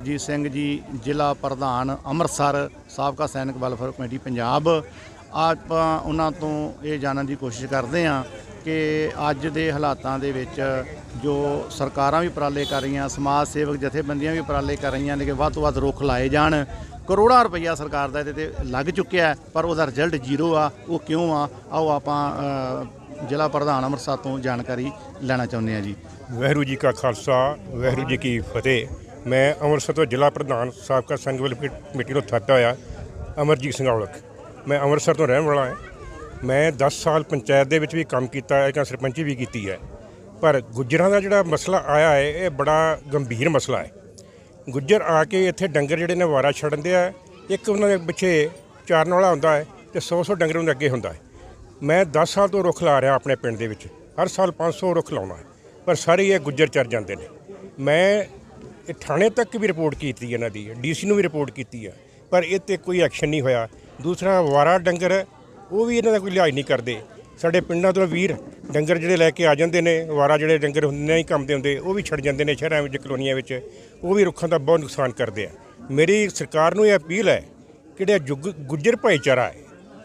ਜੀਤ ਸਿੰਘ ਜੀ, ਜ਼ਿਲ੍ਹਾ ਪ੍ਰਧਾਨ, ਅੰਮ੍ਰਿਤਸਰ, ਸਾਬਕਾ ਸੈਨਿਕ ਵੈਲਫੇਅਰ ਕਮੇਟੀ, ਪੰਜਾਬ। ਆਪਾਂ ਉਹਨਾਂ ਤੋਂ ਇਹ ਜਾਣਨ ਦੀ ਕੋਸ਼ਿਸ਼ ਕਰਦੇ ਹਾਂ ਕਿ ਅੱਜ ਦੇ ਹਾਲਾਤਾਂ ਦੇ ਵਿੱਚ ਜੋ ਸਰਕਾਰਾਂ ਵੀ ਉਪਰਾਲੇ ਕਰ ਰਹੀਆਂ, ਸਮਾਜ ਸੇਵਕ ਜਥੇਬੰਦੀਆਂ ਵੀ ਉਪਰਾਲੇ ਕਰ ਰਹੀਆਂ ਨੇ ਕਿ ਵੱਧ ਤੋਂ ਵੱਧ ਰੁੱਖ ਲਾਏ ਜਾਣ। ਕਰੋੜਾਂ ਰੁਪਈਆ ਸਰਕਾਰ ਦਾ ਇਹਦੇ ਤੇ ਲੱਗ ਚੁੱਕਿਆ ਪਰ ਉਹਦਾ ਰਿਜ਼ਲਟ ਜ਼ੀਰੋ ਆ, ਉਹ ਕਿਉਂ ਆ? ਆਓ ਆਪਾਂ ਜ਼ਿਲ੍ਹਾ ਪ੍ਰਧਾਨ ਅੰਮ੍ਰਿਤਸਰ ਤੋਂ ਜਾਣਕਾਰੀ ਲੈਣਾ ਚਾਹੁੰਦੇ ਹਾਂ ਜੀ। ਵਹਿਰੂ ਜੀ ਕਾ ਖਾਲਸਾ ਵਹਿਰੂ ਜੀ ਕੀ ਫਤਿਹ। ਮੈਂ ਅੰਮ੍ਰਿਤਸਰ ਤੋਂ ਜ਼ਿਲ੍ਹਾ ਪ੍ਰਧਾਨ ਸਾਬਕਾ ਸੰਘ ਵੈਲਫੇਅਰ ਕਮੇਟੀ ਤੋਂ ਥਾਪਿਆ ਹੋਇਆ, ਅਮਰਜੀਤ ਸਿੰਘ ਔਲਖ। ਮੈਂ ਅੰਮ੍ਰਿਤਸਰ ਤੋਂ ਰਹਿਣ ਵਾਲਾ ਹਾਂ। ਮੈਂ 10 ਸਾਲ ਪੰਚਾਇਤ ਦੇ ਵਿੱਚ ਵੀ ਕੰਮ ਕੀਤਾ ਹੈ, ਜਾਂ ਸਰਪੰਚੀ ਵੀ ਕੀਤੀ ਹੈ। ਪਰ ਗੁੱਜਰਾਂ ਦਾ ਜਿਹੜਾ ਮਸਲਾ ਆਇਆ ਹੈ, ਇਹ ਬੜਾ ਗੰਭੀਰ ਮਸਲਾ ਹੈ। ਗੁੱਜਰ ਆ ਕੇ ਇੱਥੇ ਡੰਗਰ ਜਿਹੜੇ ਨੇ ਵਾਰਾ ਛੱਡਦੇ ਆ, ਇੱਕ ਉਹਨਾਂ ਦੇ ਪਿੱਛੇ ਚਾਰਨ ਵਾਲਾ ਹੁੰਦਾ ਹੈ ਤੇ 100 100 ਡੰਗਰ ਉਹਨਾਂ ਦੇ ਅੱਗੇ ਹੁੰਦਾ ਹੈ। ਮੈਂ 10 ਸਾਲ ਤੋਂ ਰੁੱਖ ਲਾ ਰਿਹਾ ਆਪਣੇ ਪਿੰਡ ਦੇ ਵਿੱਚ। ਹਰ ਸਾਲ 500 ਰੁੱਖ ਲਾਉਣਾ ਪਰ ਸਾਰੇ ਇਹ ਗੁੱਜਰ ਚਰ ਜਾਂਦੇ ਨੇ। ਮੈਂ ਇਹ ਥਾਣੇ ਤੱਕ ਵੀ ਰਿਪੋਰਟ ਕੀਤੀ ਇਹਨਾਂ ਦੀ, ਡੀਸੀ ਨੂੰ ਵੀ ਰਿਪੋਰਟ ਕੀਤੀ ਆ ਪਰ ਇਹ ਤੇ ਕੋਈ ਐਕਸ਼ਨ ਨਹੀਂ ਹੋਇਆ। ਦੂਸਰਾ, ਵਾਰਾ ਡੰਗਰ, ਉਹ ਵੀ ਇਹਨਾਂ ਦਾ ਕੋਈ ਲਿਹਾਜ਼ ਨਹੀਂ ਕਰਦੇ। ਸਾਡੇ ਪਿੰਡਾਂ ਤੋਂ ਵੀਰ ਡੰਗਰ ਜਿਹੜੇ ਲੈ ਕੇ ਆ ਜਾਂਦੇ ਨੇ, ਵਾਰਾ ਜਿਹੜੇ ਡੰਗਰ ਹੁੰਦੇ ਨਹੀਂ ਕੰਮ ਦੇ ਹੁੰਦੇ, ਉਹ ਵੀ ਛੱਡ ਜਾਂਦੇ ਨੇ ਸ਼ਹਿਰਾਂ ਵਿੱਚ, ਕਲੋਨੀਆਂ ਵਿੱਚ, ਉਹ ਵੀ ਰੁੱਖਾਂ ਦਾ ਬਹੁਤ ਨੁਕਸਾਨ ਕਰਦੇ ਆ। ਮੇਰੀ ਸਰਕਾਰ ਨੂੰ ਇਹ ਅਪੀਲ ਹੈ ਕਿ ਜਿਹੜਾ ਜੁਗ- ਗੁੱਜਰ ਭਾਈਚਾਰਾ ਹੈ,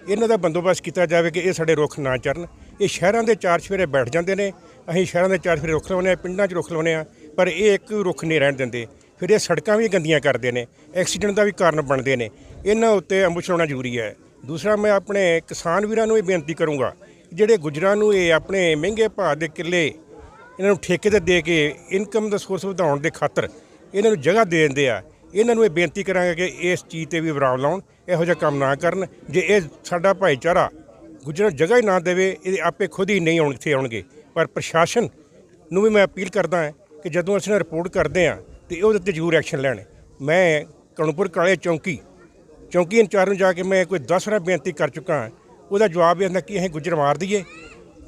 ਇਹਨਾਂ ਦਾ ਬੰਦੋਬਸਤ ਕੀਤਾ ਜਾਵੇ ਕਿ ਇਹ ਸਾਡੇ ਰੁੱਖ ਨਾ ਚਰਨ ਇਹ ਸ਼ਹਿਰਾਂ ਦੇ ਚਾਰ ਸਵੇਰੇ ਬੈਠ ਜਾਂਦੇ ਨੇ, ਅਸੀਂ ਸ਼ਹਿਰਾਂ ਦੇ ਚਾਰ ਸਵੇਰੇ ਰੁੱਖ ਲਾਉਂਦੇ ਆ ਪਿੰਡਾਂ 'ਚ ਰੁੱਖ ਲਾਉਂਦੇ ਆ ਪਰ ਇਹ ਇੱਕ ਰੁੱਖ ਨਹੀਂ ਰਹਿਣ ਦਿੰਦੇ। ਫਿਰ ਇਹ ਸੜਕਾਂ ਵੀ ਗੰਦੀਆਂ ਕਰਦੇ ਨੇ, ਐਕਸੀਡੈਂਟ ਦਾ ਵੀ ਕਾਰਨ ਬਣਦੇ ਨੇ। ਇਹਨਾਂ ਉੱਤੇ ਅੰਬੁਸ਼ ਲਾਉਣਾ ਜ਼ਰੂਰੀ ਹੈ। ਦੂਸਰਾ, ਮੈਂ ਆਪਣੇ ਕਿਸਾਨ ਵੀਰਾਂ ਨੂੰ ਇਹ ਬੇਨਤੀ ਕਰੂੰਗਾ ਜਿਹੜੇ ਗੁਜਰਾਂ ਨੂੰ ਇਹ ਆਪਣੇ ਮਹਿੰਗੇ ਭਾਅ ਦੇ ਕਿੱਲੇ ਇਹਨਾਂ ਨੂੰ ਠੇਕੇ ਤੇ ਦੇ ਕੇ ਇਨਕਮ ਦਾ ਸੋਰਸ ਵਧਾਉਣ ਦੇ ਖਾਤਰ ਇਹਨਾਂ ਨੂੰ ਜਗ੍ਹਾ ਦੇ ਦਿੰਦੇ ਆ, ਇਹਨਾਂ ਨੂੰ ਇਹ ਬੇਨਤੀ ਕਰਾਂਗੇ ਕਿ ਇਸ ਚੀਜ਼ ਤੇ ਵੀ ਵਿਰਾਮ ਲਾਉਣ, ਇਹੋ ਜਿਹਾ ਕੰਮ ਨਾ ਕਰਨ। ਜੇ ਇਹ ਸਾਡਾ ਭਾਈਚਾਰਾ ਗੁਜਰਾਂ ਨੂੰ ਜਗ੍ਹਾ ਹੀ ਨਾ ਦੇਵੇ, ਇਹ ਆਪੇ ਖੁਦ ਹੀ ਨਹੀਂ ਆਉਣ, ਇੱਥੇ ਆਉਣਗੇ। ਪਰ ਪ੍ਰਸ਼ਾਸਨ ਨੂੰ ਵੀ ਮੈਂ ਅਪੀਲ ਕਰਦਾ ਹਾਂ ਕਿ ਜਦੋਂ ਅਸੀਂ ਰਿਪੋਰਟ ਕਰਦੇ ਹਾਂ ਤੇ ਉਹਦੇ ਉੱਤੇ ਜ਼ਰੂਰ ਐਕਸ਼ਨ ਲੈਣ। ਮੈਂ ਕਣਪੁਰ ਕਾਲੇ ਚੌਂਕੀ ਚੌਂਕੀ ਇੰਚਾਰਜ ਨੂੰ ਜਾ ਕੇ ਮੈਂ ਕੋਈ 10 ਵਾਰ ਬੇਨਤੀ ਕਰ ਚੁੱਕਾ ਹਾਂ। ਉਹਦਾ ਜਵਾਬ ਇਹ ਹੁੰਦਾ ਕਿ ਅਸੀਂ ਗੁੱਜਰ ਮਾਰ ਦਈਏ।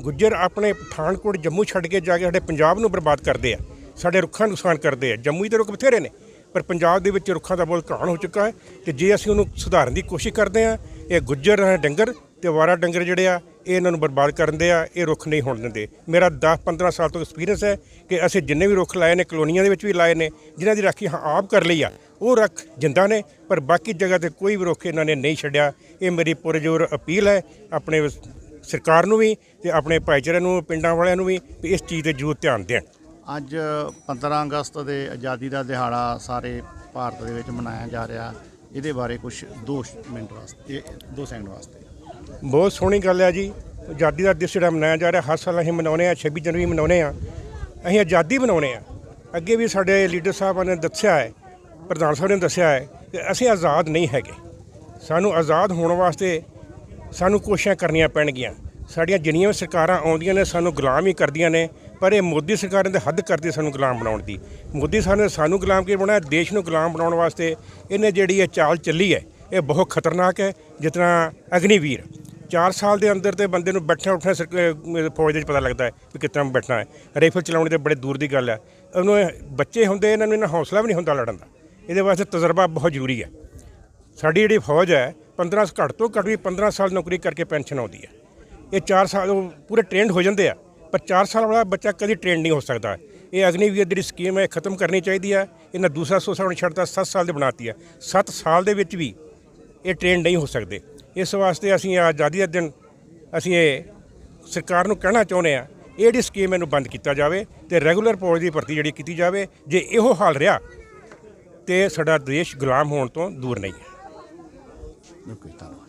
ਗੁੱਜਰ ਆਪਣੇ ਪਠਾਨਕੋਟ ਜੰਮੂ ਛੱਡ ਕੇ ਜਾ ਕੇ ਸਾਡੇ ਪੰਜਾਬ ਨੂੰ ਬਰਬਾਦ ਕਰਦੇ ਆ। ਸਾਡੇ ਰੁੱਖਾਂ ਨੂੰ ਨੁਕਸਾਨ ਕਰਦੇ ਆ। ਜੰਮੂ ਹੀ ਤੇ ਰੁੱਖ ਬਥੇਰੇ ਨੇ, ਪਰ ਪੰਜਾਬ ਦੇ ਵਿੱਚ ਰੁੱਖਾਂ ਦਾ ਬਹੁਤ ਘਾਣ ਹੋ ਚੁੱਕਾ ਹੈ ਤੇ ਜੇ ਅਸੀਂ ਉਹਨੂੰ ਸੁਧਾਰਨ ਦੀ ਕੋਸ਼ਿਸ਼ ਕਰਦੇ ਆ ਇਹ ਗੁੱਜਰ, ਡੰਗਰ ਤੇ ਵਾਰਾ ਡੰਗਰ ਜਿਹੜੇ ਆ ਇਹ ਇਹਨਾਂ ਨੂੰ ਬਰਬਾਦ ਕਰਨ ਦੇ ਆ, ਇਹ ਰੁੱਖ ਨਹੀਂ ਹੋਣ ਦਿੰਦੇ। ਮੇਰਾ 10 15 ਸਾਲ ਤੋਂ ਐਕਸਪੀਰੀਅੰਸ ਹੈ ਕਿ ਅਸੀਂ ਜਿੰਨੇ ਵੀ ਰੁੱਖ ਲਾਏ ਨੇ, ਕਲੋਨੀਆਂ ਦੇ ਵਿੱਚ ਵੀ ਲਾਏ ਨੇ, ਜਿਨ੍ਹਾਂ ਦੀ ਰਾਖੀ ਹਾਂ ਆਪ ਕਰ ਲਈ ਆ, ਉਹ ਰੱਖ ਜਿੰਦਾ ਨੇ, ਪਰ ਬਾਕੀ ਜਗ੍ਹਾ ਤੇ ਕੋਈ ਵੀ ਰੁੱਖ ਇਹਨਾਂ ਨੇ ਨਹੀਂ ਛੱਡਿਆ। ਇਹ ਮੇਰੀ ਪੁਰਜੋਰ ਅਪੀਲ ਹੈ, ਆਪਣੇ ਸਰਕਾਰ ਨੂੰ ਵੀ ਤੇ ਆਪਣੇ ਭਾਈਚਾਰੇ ਨੂੰ, ਪਿੰਡਾਂ ਵਾਲਿਆਂ ਨੂੰ ਵੀ ਵੀ ਇਸ ਚੀਜ਼ ਤੇ ਜ਼ਰੂਰ ਧਿਆਨ ਦੇਣ। ਅੱਜ 15 ਅਗਸਤ ਦੇ ਆਜ਼ਾਦੀ ਦਾ ਦਿਹਾੜਾ ਸਾਰੇ ਭਾਰਤ ਦੇ ਵਿੱਚ ਮਨਾਇਆ ਜਾ ਰਿਹਾ। ਇਹਦੇ ਬਾਰੇ ਕੁਝ 2 ਮਿੰਟ ਵਾਸਤੇ 2 ਸੈਕਿੰਡ ਵਾਸਤੇ। ਬਹੁਤ ਸੋਹਣੀ ਗੱਲ ਹੈ ਜੀ। ਆਜ਼ਾਦੀ ਦਾ ਦਿਵਸ ਜਿਹੜਾ ਮਨਾਇਆ ਜਾ ਰਿਹਾ, ਹਰ ਸਾਲ ਅਸੀਂ ਮਨਾਉਂਦੇ ਆ 26 ਜਨਵਰੀ ਮਨਾਉਂਦੇ ਆ। ਅਸੀਂ ਆਜ਼ਾਦੀ ਮਨਾਉਂਦੇ ਆ। ਅੱਗੇ ਵੀ ਸਾਡੇ ਲੀਡਰ ਸਾਹਿਬਾਂ ਨੇ ਦੱਸਿਆ ਹੈ, ਪ੍ਰਧਾਨ ਸਾਹਿਬ ਨੇ ਦੱਸਿਆ ਹੈ ਕਿ ਅਸੀਂ ਆਜ਼ਾਦ ਨਹੀਂ ਹੈਗੇ। ਸਾਨੂੰ ਆਜ਼ਾਦ ਹੋਣ ਵਾਸਤੇ ਸਾਨੂੰ ਕੋਸ਼ਿਸ਼ਾਂ ਕਰਨੀਆਂ ਪੈਣਗੀਆਂ। ਸਾਡੀਆਂ ਜਿੰਨੀਆਂ ਵੀ ਸਰਕਾਰਾਂ ਆਉਂਦੀਆਂ ਨੇ, ਸਾਨੂੰ ਗੁਲਾਮ ਹੀ ਕਰਦੀਆਂ ਨੇ, ਪਰ ਇਹ ਮੋਦੀ ਸਰਕਾਰ ਨੇ ਹੱਦ ਕਰਦੀ ਸਾਨੂੰ ਗੁਲਾਮ ਬਣਾਉਣ ਦੀ। ਮੋਦੀ ਸਾਹਿਬ ਨੇ ਸਾਨੂੰ ਗੁਲਾਮ ਕੀ ਬਣਾਇਆ? ਦੇਸ਼ ਨੂੰ ਗੁਲਾਮ ਬਣਾਉਣ ਵਾਸਤੇ ਇਹਨੇ ਜਿਹੜੀ ਇਹ ਚਾਲ ਚੱਲੀ ਹੈ ਇਹ ਬਹੁਤ ਖਤਰਨਾਕ ਹੈ, ਜਿਤਨਾ ਅਗਨੀਵੀਰ। 4 ਸਾਲ ਦੇ ਅੰਦਰ ਤੇ ਬੰਦੇ ਨੂੰ ਬੈਠਣਾ, ਉੱਠਣਾ ਸਰਕ- ਫੌਜ ਦੇ ਵਿੱਚ ਪਤਾ ਲੱਗਦਾ ਹੈ ਕਿ ਕਿਤਨਾ ਬੈਠਣਾ ਹੈ। ਰਾਈਫਲ ਚਲਾਉਣੀ ਤੇ ਬੜੇ ਦੂਰ ਦੀ ਗੱਲ ਹੈ। ਉਹਨੂੰ ਬੱਚੇ ਹੁੰਦੇ, ਇਹਨਾਂ ਨੂੰ ਇਹਨਾਂ ਹੌਸਲਾ ਵੀ ਨਹੀਂ ਹੁੰਦਾ ਲੜਨ ਦਾ। ਇਹਦੇ ਵਾਸਤੇ ਤਜਰਬਾ ਬਹੁਤ ਜ਼ਰੂਰੀ ਹੈ। ਸਾਡੀ ਜਿਹੜੀ ਫੌਜ ਹੈ 15 ਘੱਟ ਤੋਂ ਘੱਟ ਵੀ 15 ਸਾਲ ਨੌਕਰੀ ਕਰਕੇ ਪੈਨਸ਼ਨ ਆਉਂਦੀ ਹੈ। ਇਹ 4 ਸਾਲ, ਉਹ ਪੂਰੇ ਟ੍ਰੇਨਡ ਹੋ ਜਾਂਦੇ ਆ, ਪਰ 4 ਸਾਲ ਵਾਲਾ ਬੱਚਾ ਕਦੀ ਟ੍ਰੇਨ ਨਹੀਂ ਹੋ ਸਕਦਾ। ਇਹ ਅਗਨੀਵੀਰ ਜਿਹੜੀ ਸਕੀਮ ਹੈ, ਇਹ ਖਤਮ ਕਰਨੀ ਚਾਹੀਦੀ ਹੈ। ਇਹਨਾਂ ਦੂਸਰਾ ਸੋਸਾ ਹੁਣ ਛੱਡਤਾ 7 ਸਾਲ ਦੀ ਬਣਾਤੀ ਹੈ। 7 ਸਾਲ ਦੇ ਵਿੱਚ ਵੀ ਇਹ ਟ੍ਰੇਨ ਨਹੀਂ ਹੋ ਸਕਦੇ। ਇਸ ਵਾਸਤੇ ਅਸੀਂ ਆਹ ਆਜ਼ਾਦੀ ਦਾ ਦਿਨ ਅਸੀਂ ਇਹ ਸਰਕਾਰ ਨੂੰ ਕਹਿਣਾ ਚਾਹੁੰਦੇ ਆ ਇਹ ਜਿਹੜੀ ਸਕੀਮ ਇਹਨੂੰ ਬੰਦ ਕੀਤਾ ਜਾਵੇ ਤੇ ਰੈਗੂਲਰ ਫੌਜ ਦੀ ਭਰਤੀ ਜਿਹੜੀ ਕੀਤੀ ਜਾਵੇ, ਜੇ ਇਹੋ ਹਾਲ ਰਿਹਾ, ਤੇ ਸਾਡਾ ਦੇਸ਼ ਗੁਲਾਮ ਹੋਣ ਤੋਂ ਦੂਰ ਨਹੀਂ ਹੈ। ਓਕੇ, ਧੰਨਵਾਦ।